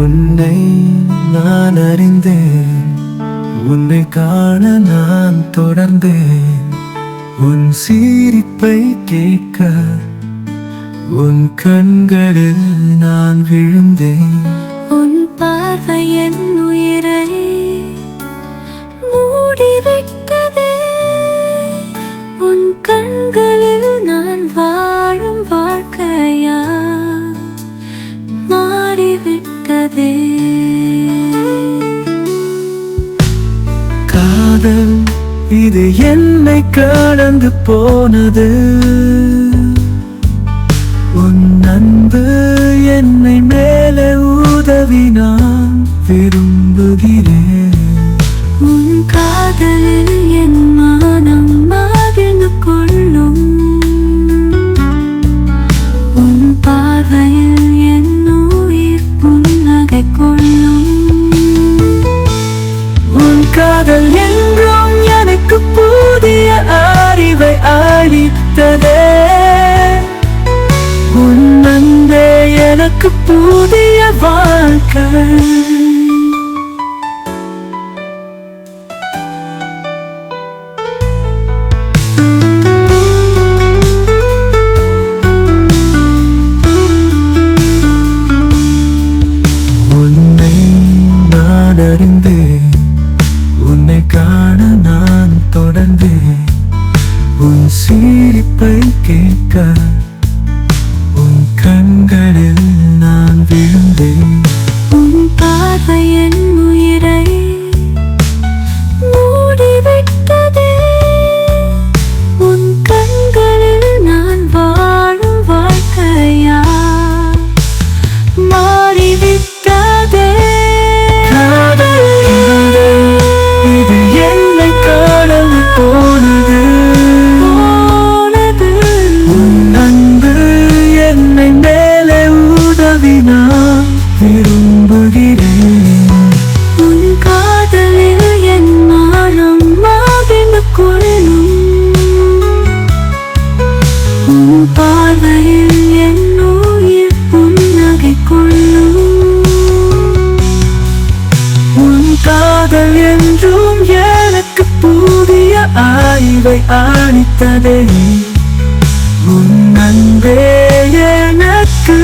உன்னை நான் அறிந்தேன். உன்னை காண நான் தொடர்ந்தேன். உன் சீரிப்பை கேட்க உன் கண்களில் நான் விழுந்தேன். உன் பார்வை என் மாறிவிட்டதே காதல் இது என்னை கடந்து போனது. உன் அன்பு என்னை மேலே உதவி நான் விரும்புகிறேன். உன் காதலில் எனக்கு புதிய வாழ்க்கை. உன்னை நான் அறிந்தேன். உன்னை காண நான் தொடர்ந்தேன். உன் சிரிப்பை கேட்க உன் கண்களில் விரும்புகிறேன் உன் காதலில் என் மனம் மகிழ்ந்து கொள்ளும் உன் பார்வையில் என் உயிர் புன்னகை கொள்ளும் உன் காதல் என்றும் எனக்கு புதிய ஆய்வை அளித்ததே. உன் அன்பே எனக்கு